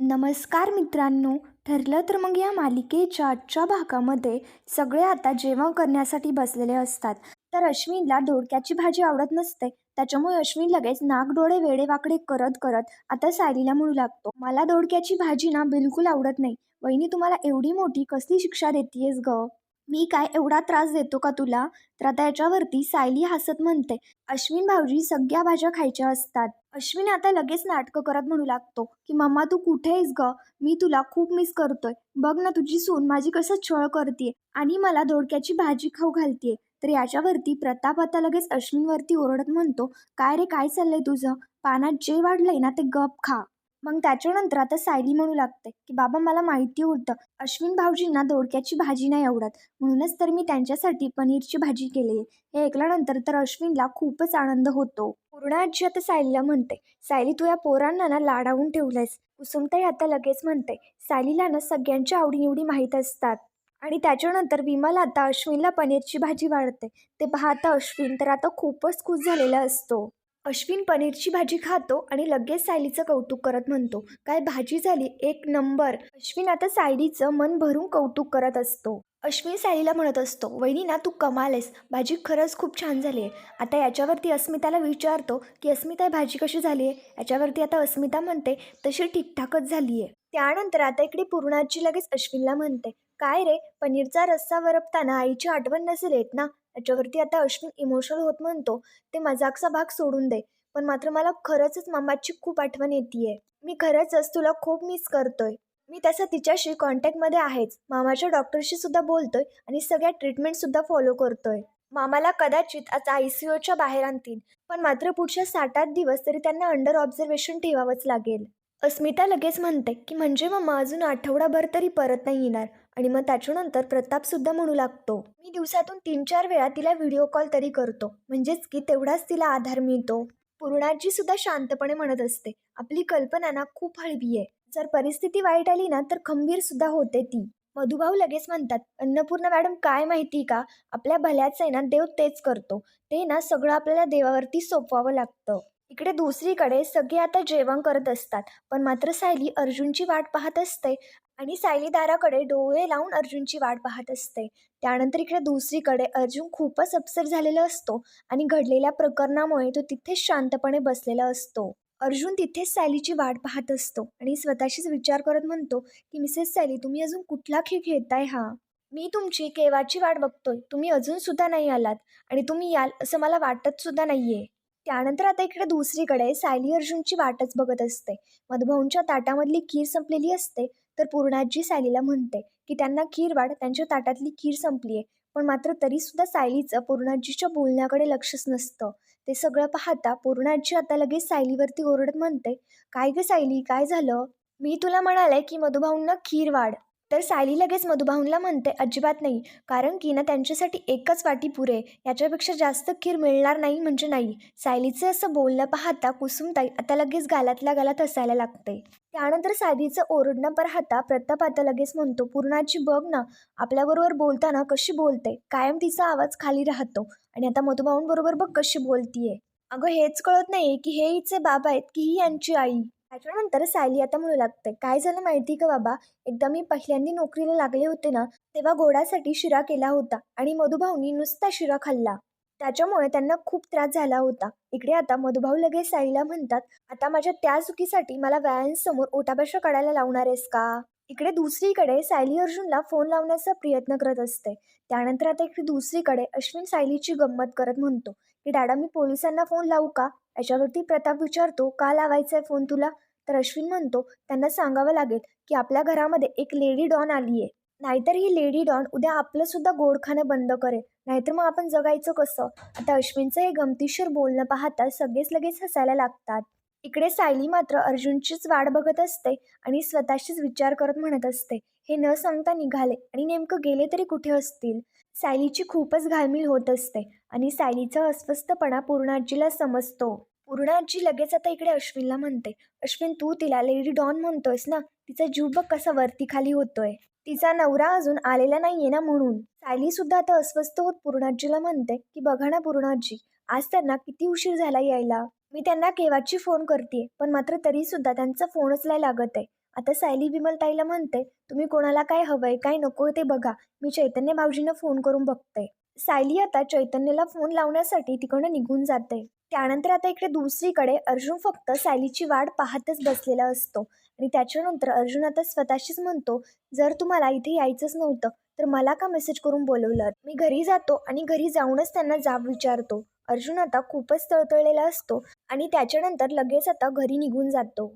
नमस्कार मित्रांनो ठरलं तर मग या मालिकेच्या आजच्या भागामध्ये सगळे आता जेवण करण्यासाठी बसलेले असतात. तर अश्विनला धोडक्याची भाजी आवडत नसते. त्याच्यामुळे अश्विन लगेच नाक डोळे वेडेवाकडे करत करत आता सायलीला म्हणू लागतो मला दोडक्याची भाजी ना बिलकुल आवडत नाही. वहिनी तुम्हाला एवढी मोठी कसली शिक्षा देतीयेस ग? मी काय एवढा त्रास देतो का तुला? तर आता याच्यावरती सायली हसत म्हणते अश्विन भाऊजी सगळ्या भाज्या खायच्या असतात. अश्विन आता लगेच नाटकं करत म्हणू लागतो की मम्मा तू कुठे आहेस ग? मी तुला खूप मिस करतोय. बघ ना तुझी सून माझी कसं छळ करते आणि मला दोडक्याची भाजी खाऊ घालतीये तर याच्यावरती प्रताप आता लगेच अश्विनवरती ओरडत म्हणतो काय रे काय चाललंय तुझं? पानात जे वाढलंय ना ते गप खा. मग त्याच्यानंतर आता सायली म्हणू लागते की बाबा मला माहिती होतं अश्विन भाऊजींना दोडक्याची भाजी नाही आवडत. म्हणूनच तर मी त्यांच्यासाठी पनीरची भाजी केली आहे हे ऐकल्यानंतर तर अश्विनला खूपच आनंद होतो. पूर्ण आजी आता सायलीला म्हणते सायली तू या पोरांना ना लाडावून ठेवलंयस. कुसुमताई आता लगेच म्हणते सायलीला ना सगळ्यांच्या आवडीनिवडी माहीत असतात. आणि त्याच्यानंतर विमल आता अश्विनला पनीरची भाजी वाढते. ते पाहता अश्विन तर आता खूपच खुश झालेला असतो. अश्विन पनीरची भाजी खातो आणि लगेच सायलीचं कौतुक करत म्हणतो. काय भाजी झाली? एक नंबर. अश्विन आता सायलीचं मन भरून कौतुक करत असतो. अश्विन सायलीला म्हणत असतो वहिनी ना तू कमाल आहेस भाजी खरंच खूप छान झाली आहे. आता याच्यावरती अस्मिताला विचारतो की अस्मिता भाजी कशी झाली आहे? याच्यावरती आता अस्मिता म्हणते तशी ठीकठाकच झाली आहे. त्यानंतर आता इकडे पूर्णाची लगेच अश्विनला म्हणते काय रे? पनीरचा रस्सा वरपताना आईची आठवण नसेल येत ना? याच्यावरती आता अश्विन इमोशनल होत म्हणतो ते मजाकचा भाग सोडून दे. पण मात्र मला खरंचच मामाची खूप आठवण येते मी खरंचच तुला खूप मिस करतोय. मी तसं तिच्याशी कॉन्टॅक्टमध्ये आहेच. मामाच्या डॉक्टरशी सुद्धा बोलतोय आणि सगळ्या ट्रीटमेंटसुद्धा फॉलो करतोय. मामाला कदाचित आज आय सी ओच्या बाहेर आणतील पण मात्र पुढच्या सात आठ दिवस तरी त्यांना अंडर ऑब्झर्वेशन ठेवावंच लागेल. अस्मिता लगेच म्हणते की म्हणजे मामा अजून आठवडाभर तरी परत नाही येणार. आणि मग त्याच्यानंतर प्रतापसुद्धा म्हणू लागतो मी दिवसातून तीन चार वेळा तिला व्हिडिओ कॉल तरी करतो. म्हणजेच की तेवढाच तिला आधार मिळतो. पूर्णाजी सुद्धा शांतपणे म्हणत असते आपली कल्पना ना खूप हळवी आहे. जर परिस्थिती वाईट आली ना तर खंबीर सुद्धा होते ती. मधुभाऊ लगेच म्हणतात अन्नपूर्णा मॅडम काय माहिती का? आपल्या भल्याचं आहे ना देव तेच करतो. ते ना सगळं आपल्याला देवावरती सोपवावं लागतं. इकडे दुसरीकडे सगळे आता जेवण करत असतात पण मात्र सायली अर्जुनची वाट पाहत असते आणि सायली दाराकडे डोळे लावून अर्जुनची वाट पाहत असते. त्यानंतर इकडे दुसरीकडे अर्जुन खूपच अपसेट झालेला असतो आणि घडलेल्या प्रकरणामुळे तो तिथेच शांतपणे बसलेला असतो. अर्जुन तिथेच सायलीची वाट पाहत असतो आणि स्वतःशीच विचार करत म्हणतो की मिसेस सायली तुम्ही अजून कुठला खेळ खेळताय हा? मी तुमची केव्हाची वाट बघतोय. तुम्ही अजून सुद्धा नाही आलात आणि तुम्ही याल असं मला वाटत सुद्धा नाहीये. त्यानंतर आता इकडे दुसरीकडे सायली अर्जुनची वाटच बघत असते. मधुभाऊंच्या ताटामधली खीर संपलेली असते. तर पूर्णाजी सायलीला म्हणते की त्यांना खीर वाढ त्यांच्या ताटातली खीर संपली आहे पण मात्र तरीसुद्धा सायलीचं पूर्णाजीच्या बोलण्याकडे लक्षच नसतं. ते सगळं पाहता पूर्णाजी आता लगेच सायलीवरती ओरडत म्हणते काय ग सायली काय झालं? मी तुला म्हणाले की मधुभाऊंना खीर वाढ. तर सायली लगेच मधुभाऊंला म्हणते अजिबात नाही. कारण की ना त्यांच्यासाठी एकच वाटी पुरे याच्यापेक्षा जास्त खीर मिळणार नाही म्हणजे नाही. सायलीचं असं बोलणं पाहता कुसुमताई आता लगेच गालातल्या गालात हसायला लागते. त्यानंतर साधीचं ओरडणं पाहता प्रताप आता लगेच म्हणतो पूर्णाची बघ ना आपल्याबरोबर बोलताना कशी बोलते? कायम तिचा आवाज खाली राहतो आणि आता मधुभाऊंबरोबर बघ कशी बोलतीये. अगं हेच कळत नाही की हे हिचे बाबा आहेत की ही यांची आई. त्याच्यानंतर सायली आता म्हणू लागते काय झालं माहिती का बाबा? एकदा मी पहिल्यांदा नोकरीला लागले होते ना तेव्हा घोडासाठी शिरा केला होता आणि मधुभाऊनी नुसता शिरा खाल्ला. त्याच्यामुळे त्यांना खूप त्रास झाला होता. इकडे आता मधुभाऊ लगेच साईला म्हणतात आता माझ्या त्या चुकीसाठी मला व्यायांसमोर ओटाभाषा काढायला लावणार आहेस का? इकडे दुसरीकडे सायली अर्जुनला फोन लावण्याचा प्रयत्न करत असते. त्यानंतर आता इकडे दुसरीकडे अश्विन सायलीची गंमत करत म्हणतो की डॅडा मी पोलिसांना फोन लावू का? याच्यावरती प्रताप विचारतो का लावायचा आहे फोन तुला? तर अश्विन म्हणतो त्यांना सांगावं लागेल की आपल्या घरामध्ये एक लेडी डॉन आली आहे नाहीतर ही लेडी डॉन उद्या आपलं सुद्धा गोडखाणं बंद करेल. नाहीतर मग आपण जगायचं कसं? आता अश्विनचं हे गमतीशीर बोलणं पाहता सगळेच लगेच हसायला लागतात. इकडे सायली मात्र अर्जुनचीच वाट बघत असते आणि स्वतःशीच विचार करत म्हणत असते. हे न सांगता निघाले आणि नेमकं गेले तरी कुठे असतील? सायलीची खूपच घालमील होत असते आणि सायलीचा अस्वस्थपणा पूर्णाजीला समजतो. पूर्णाजी लगेच आता इकडे अश्विनला म्हणते अश्विन तू तिला लेडी डॉन म्हणतोयस ना? तिचा जीव बघ कसा वरती खाली होतोय. तिचा नवरा अजून आलेला नाहीये ना म्हणून. सायलीसुद्धा आता अस्वस्थ होत पूर्णाजीला म्हणते की बघा ना पूर्णाजी आज त्यांना किती उशीर झाला यायला. मी त्यांना केव्हाची फोन करते पण मात्र तरी सुद्धा त्यांचा फोनच नाही लागत आहे. आता सायली विमलताईला म्हणते तुम्ही कोणाला काय हवंय काय नको ते बघा. मी चैतन्य भाऊजींना फोन करून बघते. सायली आता चैतन्यला फोन लावण्यासाठी तिकडनं निघून जाते. त्यानंतर आता इकडे दुसरीकडे अर्जुन फक्त सायलीची वाट पाहतच बसलेला असतो. आणि त्याच्यानंतर अर्जुन आता स्वतःशीच म्हणतो जर तुम्हाला इथे यायचंच नव्हतं तर मला का मेसेज करून बोलवलं? मी घरी जातो आणि घरी जाऊनच त्यांना जाब विचारतो. अर्जुन आता खूपच तळतळलेला असतो आणि त्याच्यानंतर लगेच आता घरी निघून जातो.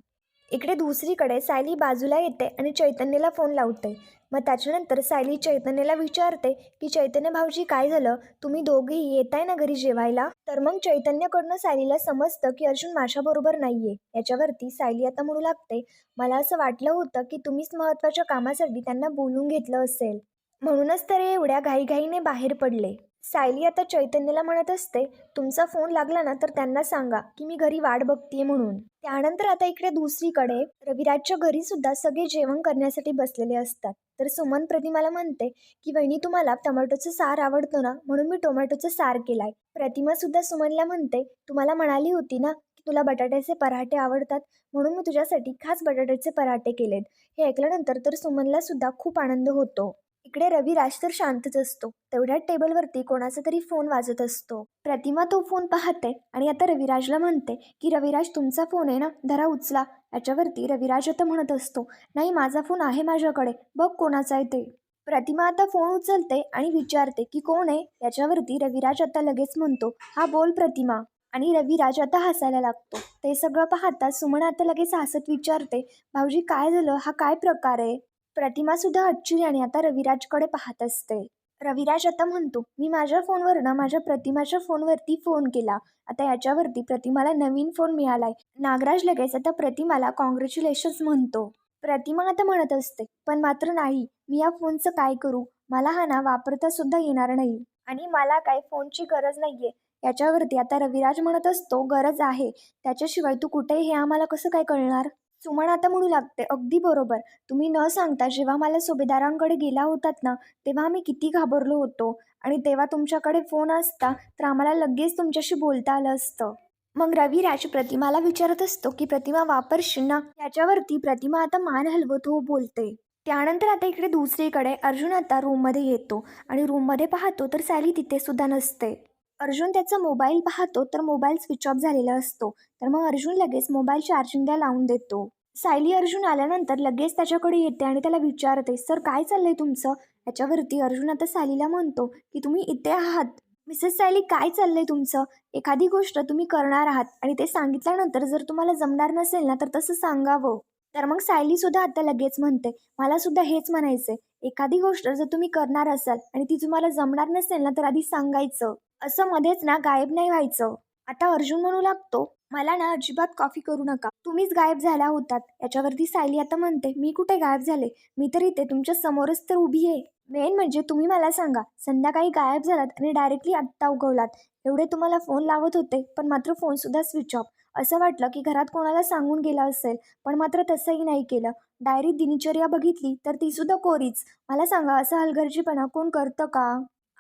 इकडे दुसरीकडे सायली बाजूला येते आणि चैतन्यला फोन लावते. मग त्याच्यानंतर सायली चैतन्यला विचारते की चैतन्य भाऊजी काय झालं? तुम्ही दोघेही येताय ना घरी जेवायला? तर मग चैतन्यकडनं सायलीला समजतं की अर्जुन माझ्याबरोबर नाही आहे याच्यावरती सायली आता म्हणू लागते मला असं वाटलं होतं की तुम्हीच महत्त्वाच्या कामासाठी त्यांना बोलून घेतलं असेल. म्हणूनच तर हे एवढ्या घाईघाईने बाहेर पडले. सायली आता चैतन्यला म्हणत असते तुमचा फोन लागला ना तर त्यांना सांगा की मी घरी वाट बघतीये म्हणून. त्यानंतर आता इकडे दुसरीकडे रविराजच्या घरी सुद्धा सगळे जेवण करण्यासाठी बसलेले असतात. तर सुमन प्रतिमाला म्हणते की वहिनी तुम्हाला टोमॅटोचं सार आवडतो ना? म्हणून मी टोमॅटोचं सार केलाय. प्रतिमा सुद्धा सुमनला म्हणते तुम्हाला म्हणाली होती ना की तुला बटाट्याचे पराठे आवडतात? म्हणून मी तुझ्यासाठी खास बटाट्याचे पराठे केलेत. हे ऐकल्यानंतर तर सुमनला सुद्धा खूप आनंद होतो. इकडे रविराज तर शांतच असतो. तेवढ्याच टेबलवरती कोणाचा तरी फोन वाजत असतो. प्रतिमा तो फोन पाहते आणि आता रविराजला म्हणते की रविराज तुमचा फोन आहे ना? धरा उचला. याच्यावरती रविराज आता म्हणत असतो नाही माझा फोन आहे माझ्याकडे. बघ कोणाचा आहे ते. प्रतिमा आता फोन उचलते आणि विचारते की कोण आहे? याच्यावरती रविराज आता लगेच म्हणतो हा बोल प्रतिमा. आणि रविराज आता हसायला लागतो. ते सगळं पाहता सुमन आता लगेच हसत विचारते भाऊजी काय झालं? हा काय प्रकार आहे? प्रतिमा सुद्धा आश्चर्याने आता रविराजकडे पाहत असते. रविराज आता म्हणतो मी माझ्या फोनवरनं माझ्या प्रतिमाच्या फोनवरती फोन केला. आता याच्यावरती प्रतिमाला नवीन फोन मिळालाय. नागराज लगेच आता प्रतिमाला कॉंग्रॅच्युलेशन्स म्हणतो. प्रतिमा आता म्हणत असते पण मात्र नाही मी या फोनचं काय करू? मला हा ना वापरता सुद्धा येणार नाही. आणि मला काय फोनची गरज नाहीये. याच्यावरती आता रविराज म्हणत असतो गरज आहे. त्याच्याशिवाय तू कुठे हे आम्हाला कसं काय कळणार? सुमन आता म्हणू लागते अगदी बरोबर. तुम्ही न सांगता जेव्हा मला सुभेदारांकडे गेला होतात ना तेव्हा आम्ही किती घाबरलो होतो. आणि तेव्हा तुमच्याकडे फोन असता तर आम्हाला लगेच तुमच्याशी बोलता आलं असतं. मग रविराज प्रतिमाला विचारत असतो की प्रतिमा वापरशील ना? याच्यावरती प्रतिमा आता मान हलवत हो बोलते. त्यानंतर आता इकडे दुसरीकडे अर्जुन आता रूममध्ये येतो. आणि रूममध्ये पाहतो तर सॅली तिथे सुद्धा नसते. अर्जुन त्याचा मोबाईल पाहतो तर मोबाईल स्विच ऑफ झालेला असतो. तर मग अर्जुन लगेच मोबाईल चार्जिंगला लावून देतो. सायली अर्जुन आल्यानंतर लगेच त्याच्याकडे येते आणि त्याला विचारते सर काय चाललंय तुमचं? याच्यावरती अर्जुन आता सायलीला म्हणतो की तुम्ही इथे आहात. मिसेस सायली काय चाललंय तुमचं? एखादी गोष्ट तुम्ही करणार आहात आणि ते सांगितल्यानंतर जर तुम्हाला जमणार नसेल ना तर तसं सांगावं. तर मग सायली सुद्धा आता लगेच म्हणते मला सुद्धा हेच म्हणायचंय. एखादी गोष्ट जर तुम्ही करणार असाल आणि ती तुम्हाला जमणार नसेल ना तर आधी सांगायचं. असं मध्येच ना गायब नाही व्हायचं. आता अर्जुन म्हणू लागतो मला ना अजिबात कॉफी करू नका. तुम्हीच गायब झाला होतात. याच्यावरती सायली आता म्हणते मी कुठे गायब झाले? मी तर इथे तुमच्या समोरच तर उभी आहे. मेन म्हणजे तुम्ही मला सांगा संध्याकाळी गायब झालात आणि डायरेक्टली आत्ता उगवलात. एवढे तुम्हाला फोन लावत होते पण मात्र फोनसुद्धा स्विच ऑफ. असं वाटलं की घरात कोणाला सांगून गेला असेल पण मात्र तसंही नाही केलं. डायरीत दिनचर्या बघितली तर ती सुद्धा कोरीच. मला सांगा असं हलगर्जीपणा कोण करतं का?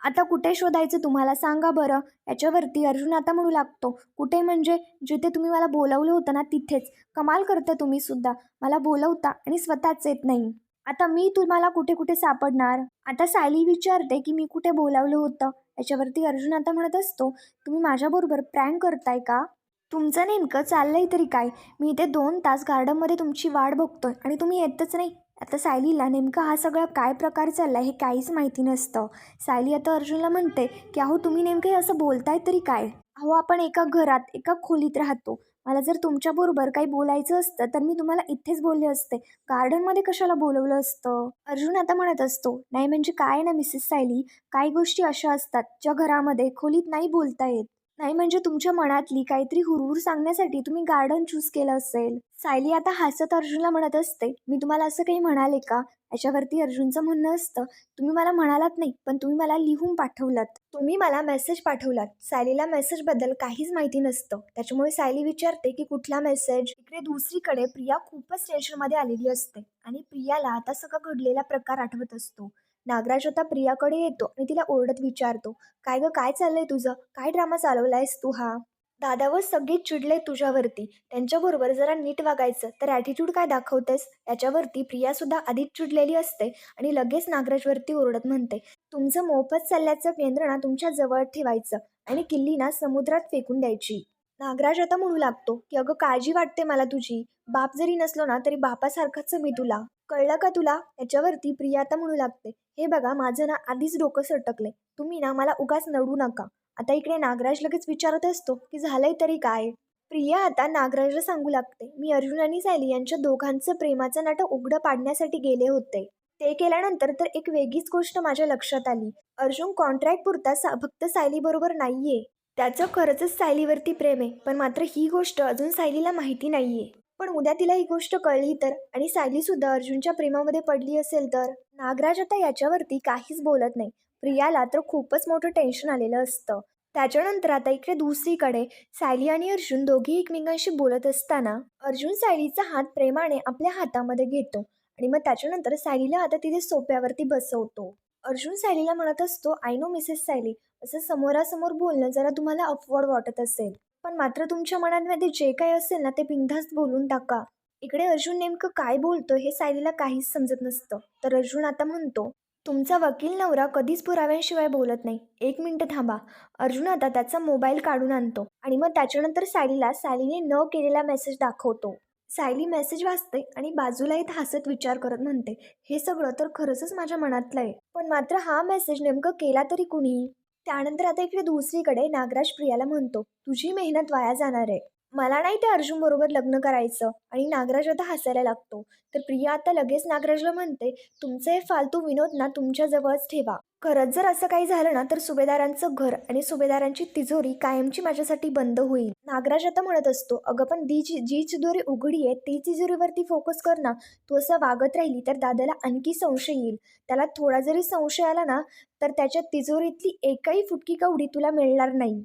आता कुठे शोधायचं तुम्हाला सांगा बरं. याच्यावरती अर्जुन आता म्हणू लागतो. कुठे म्हणजे? जिथे तुम्ही मला बोलवलं होतं ना तिथेच. कमाल करता तुम्ही सुद्धा. मला बोलवता आणि स्वतःच येत नाही. आता मी तुम्हाला कुठे कुठे सापडणार? आता सायली विचारते की मी कुठे बोलावलं होतं? याच्यावरती अर्जुन आता म्हणत असतो तुम्ही माझ्याबरोबर प्रँक करताय का? तुमचं नेमकं चाललंय तरी काय? मी इथे दोन तास गार्डनमध्ये तुमची वाट बघतोय आणि तुम्ही येतच नाही. आता सायलीला नेमका हा सगळा काय प्रकार चालला हे काहीच माहिती नसतं. सायली आता अर्जुनला म्हणते की अहो तुम्ही नेमकं असं बोलताय तरी काय? अहो आपण एका घरात एका खोलीत राहतो. मला जर तुमच्याबरोबर काही बोलायचं असतं तर मी तुम्हाला इथेच बोलले असते. गार्डनमध्ये कशाला बोलवलं असतं? अर्जुन आता म्हणत असतो नाही म्हणजे काय ना मिसेस सायली? काही गोष्टी अशा असतात ज्या घरामध्ये खोलीत नाही बोलता येत. नाही म्हणजे तुमच्या मनातली काहीतरी हुरहुर सांगण्यासाठी तुम्ही गार्डन चूज केलं असेल. सायली आता हसत अर्जुनला म्हणत असते मी तुम्हाला असं काही म्हणाले का? याच्यावरती अर्जुनचं म्हणणं असतं. तुम्ही मला म्हणालात नाही पण तुम्ही मला लिहून पाठवलात. तुम्ही मला मेसेज पाठवलात. सायलीला मेसेजबद्दल काहीच माहिती नसतं. त्याच्यामुळे सायली विचारते की कुठला मेसेज इकडे दुसरीकडे प्रिया खूपच टेन्शनमध्ये आलेली असते. आणि प्रियाला आता सगळं घडलेला प्रकार आठवत असतो. नागराज आता प्रियाकडे येतो आणि तिला ओरडत विचारतो काय गं काय चाललंय तुझं? काय ड्रामा चालवलायस तू हा? दादावर सगळेच चिडले तुझ्यावरती. त्यांच्याबरोबर जरा नीट वागायचं. तर ॲटिट्यूड काय दाखवतेस? याच्यावरती प्रियासुद्धा आधीच चिडलेली असते आणि लगेच नागराजवरती ओरडत म्हणते तुमचं मोफत सल्ल्याचं केंद्र ना तुमच्या जवळ ठेवायचं आणि किल्लीना समुद्रात फेकून द्यायची. नागराज आता म्हणू लागतो की अगं काळजी वाटते मला तुझी. बाप जरी नसलो ना तरी बापासारखंच मी तुला. कळलं का तुला? याच्यावरती प्रिया आता म्हणू लागते. हे बघा माझं ना आधीच डोकं सटकले तुम्ही ना मला उगाच नडू नका. आता इकडे नागराज लगेच विचारत असतो की झालंय तरी काय? प्रिया आता नागराजला सांगू लागते. मी अर्जुन आणि सायली यांच्या दोघांचं प्रेमाचं नाटक उघडं पाडण्यासाठी गेले होते. ते केल्यानंतर तर एक वेगळीच गोष्ट माझ्या लक्षात आली. अर्जुन कॉन्ट्रॅक्ट पुरता सा फक्त सायलीबरोबर नाहीये. त्याचं खरंच सायलीवरती प्रेम आहे पण मात्र ही गोष्ट अजून सायलीला माहिती नाहीये. पण उद्या तिला ही गोष्ट कळली तर आणि सायली सुद्धा अर्जुनच्या प्रेमामध्ये पडली असेल तर? नागराज आता याच्यावरती काहीच बोलत नाही. प्रियाला तर खूपच मोठं टेन्शन आलेलं असतं. त्याच्यानंतर आता इकडे दुसरीकडे सायली आणि अर्जुन दोघी एकमेकांशी बोलत असताना अर्जुन सायलीचा हात प्रेमाने आपल्या हातामध्ये घेतो आणि मग त्याच्यानंतर सायलीला आता तिथे सोप्यावरती बसवतो. अर्जुन सायलीला म्हणत असतो आय नो मिसेस सायली. असं समोरासमोर बोलणं जरा तुम्हाला अफवर्ड वाटत असेल. पण मात्र तुमच्या मनामध्ये जे काही असेल ना ते बिनधास्त बोलून टाका. इकडे अर्जुन नेमकं काय बोलतो हे सायलीला काहीच समजत नसतं. तर अर्जुन आता म्हणतो तुमचा वकील नवरा कधीच पुराव्यांशिवाय बोलत नाही. एक मिनटं थांबा. अर्जुन आता त्याचा मोबाईल काढून आणतो आणि मग त्याच्यानंतर सायलीला सायलीने न केलेला मेसेज दाखवतो. सायली मेसेज वाचते आणि बाजूला येत हसत विचार करत म्हणते हे सगळं तर खरंच माझ्या मनातलं आहे. पण मात्र हा मेसेज नेमकं केला तरी कुणी? त्यानंतर आता इकडे दुसरीकडे नागराज प्रियाला म्हणतो तुझी मेहनत वाया जाणार आहे. मला नाही ते अर्जुन बरोबर लग्न करायचं आणि नागराज आता हसायला लागतो. तर प्रिया आता लगेच नागराजला म्हणते तुमचे हे फालतू विनोद ना तुमच्याजवळच ठेवा. खरंच जर असं काही झालं ना तर सुभेदारांचं घर आणि सुभेदारांची तिजोरी कायमची माझ्यासाठी बंद होईल. नागराज आता म्हणत असतो अगं पण दी जी जी तिजोरी उघडी आहे ती तिजोरीवरती फोकस कर ना. तू असं वागत राहिली तर दादाला आणखी संशय येईल. त्याला थोडा जरी संशय आला ना तर त्याच्या तिजोरीतली एकही फुटकी कवडी तुला मिळणार नाही.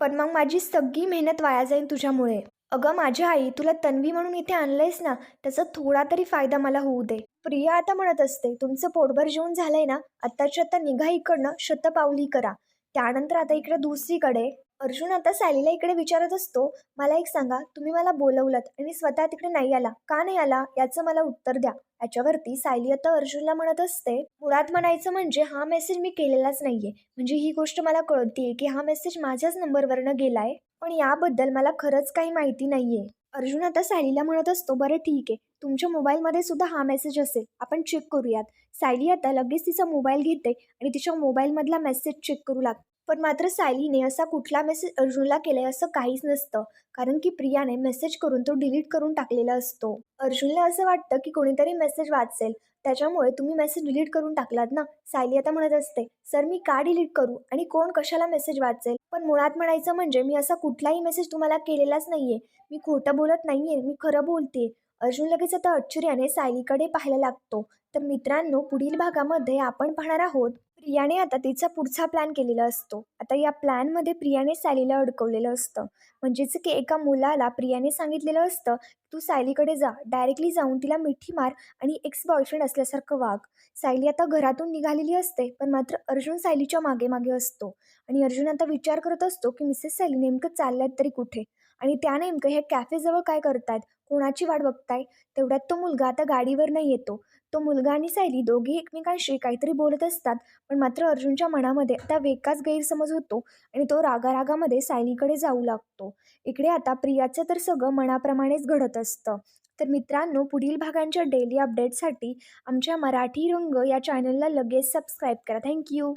पण मग माझी सगळी मेहनत वाया जाईल तुझ्यामुळे. अगं माझ्या आई तुला तन्वी म्हणून इथे आणलंयस ना त्याचा थोडा तरी फायदा मला होऊ दे. प्रिया आता म्हणत असते तुमचं पोटभर जेवण झालंय ना आत्ताच्या आता निघा इकडनं शतपावली करा. त्यानंतर आता इकडे दुसरीकडे. अर्जुन आता सॅलीला इकडे विचारत असतो मला एक सांगा तुम्ही मला बोलवलत आणि स्वतः तिकडे नाही आला का नाही आला याचं मला उत्तर द्या. याच्यावरती सायली आता अर्जुनला म्हणत असते मुळात म्हणायचं म्हणजे हा मेसेज मी केलेलाच नाहीये. म्हणजे ही गोष्ट मला कळतीये की हा मेसेज माझ्याच नंबरवरनं गेलाय पण याबद्दल मला खरंच काही माहिती नाहीये. अर्जुन आता सायलीला म्हणत असतो बरं ठीक आहे तुमच्या मोबाईलमध्ये सुद्धा हा मेसेज असेल आपण चेक करूयात. सायली आता लगेच तिचा मोबाईल घेते आणि तिच्या मोबाईलमधला मेसेज चेक करू लागते. पण मात्र सायलीने असा कुठला मेसेज अर्जुनला केलाय असं काहीच नसतं. कारण की प्रियाने मेसेज करून तो डिलीट करून टाकलेला असतो. अर्जुनला असं वाटतं की कोणीतरी मेसेज वाचेल. त्याच्यामुळे तुम्ही मेसेज डिलीट करून टाकलात ना? सायली आता म्हणत असते सर मी का डिलीट करू? आणि कोण कशाला मेसेज वाचेल? पण मुळात म्हणायचं म्हणजे मी असा कुठलाही मेसेज तुम्हाला केलेलाच नाहीये. मी खोटं बोलत नाहीये मी खरं बोलते अर्जुन लगेच आता आश्चर्याने सायलीकडे पाहायला लागतो. तर मित्रांनो पुढील भागामध्ये आपण पाहणार आहोत प्रियाने आता तिचा पुढचा प्लॅन केलेला असतो. आता या प्लॅनमध्ये प्रियाने सॅलीला अडकवलेलं असतं. म्हणजेच की एका मुलाला प्रियाने सांगितलेलं असतं तू सायलीकडे जा. डायरेक्टली जाऊन तिला मिठी मार आणि एक्स बॉयफ्रेंड असल्यासारखं वाग. सायली आता घरातून निघालेली असते पण मात्र अर्जुन सायलीच्या मागे मागे असतो. आणि अर्जुन आता विचार करत असतो की मिसेस सायली नेमकं चालल्यात तरी कुठे? आणि त्या नेमकं हे कॅफेजवळ काय करतायत? कोणाची वाट बघताय? तेवढ्यात तो मुलगा आता गाडीवर नाही येतो. तो मुलगा आणि सायली दोघे एकमेकांशी काहीतरी बोलत असतात पण मात्र अर्जुनच्या मनामध्ये आता वेगाच गैरसमज होतो आणि तो रागारागामध्ये सायलीकडे जाऊ लागतो. इकडे आता प्रियाचं तर सगळं मनाप्रमाणेच घडत असतं. तर मित्रांनो पुढील भागांच्या डेली अपडेटसाठी आमच्या मराठी रंग या चॅनलला लगेच सबस्क्राईब करा. थँक्यू